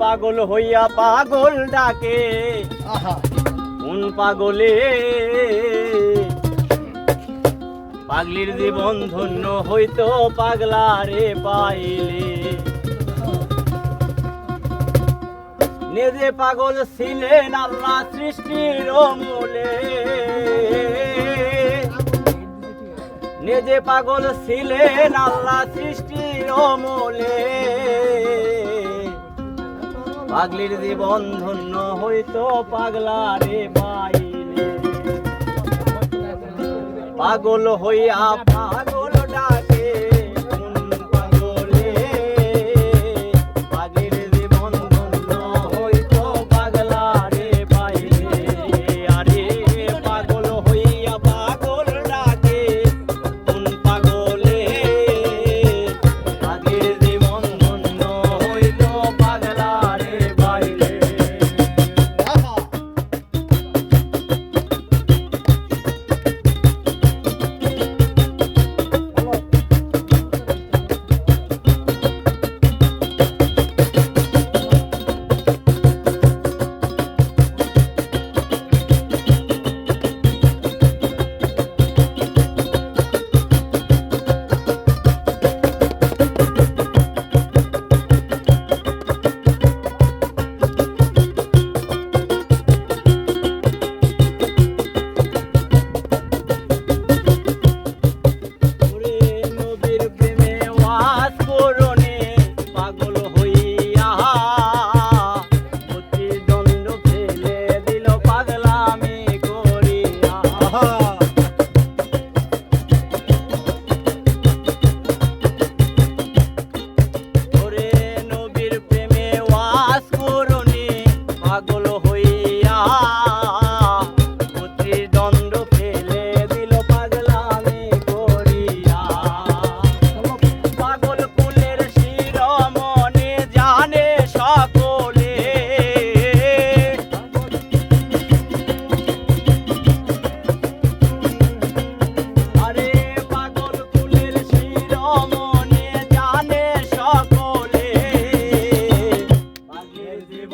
পাগল হইয়া পাগল ডাকে। কোন পাগলে? পাগলির জীবন ধন্য হইতো পাগলা রে পাইলে। নিজে পাগল ছিলেন আল্লাহ সৃষ্টির মূলে নিজে পাগল ছিলেন আল্লাহ সৃষ্টির মূলে পাগলির জীবন ধন্য হইতো পাগলা রে পাইলে পাগল হইয়া পা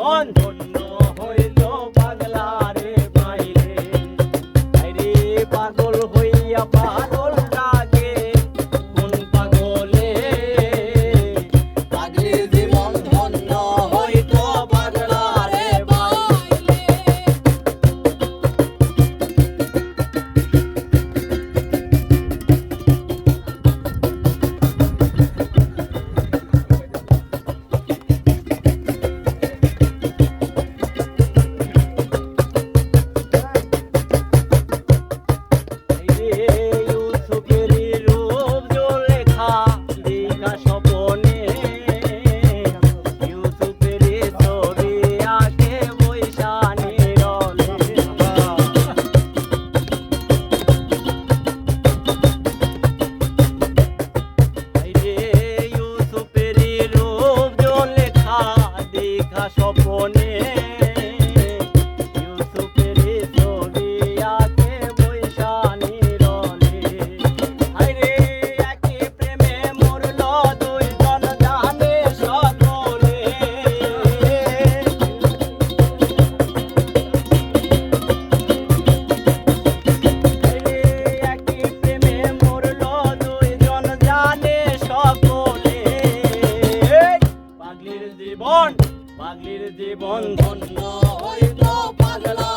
on. জীবন পাগলির জীবন ধন্য হইল পাগলা।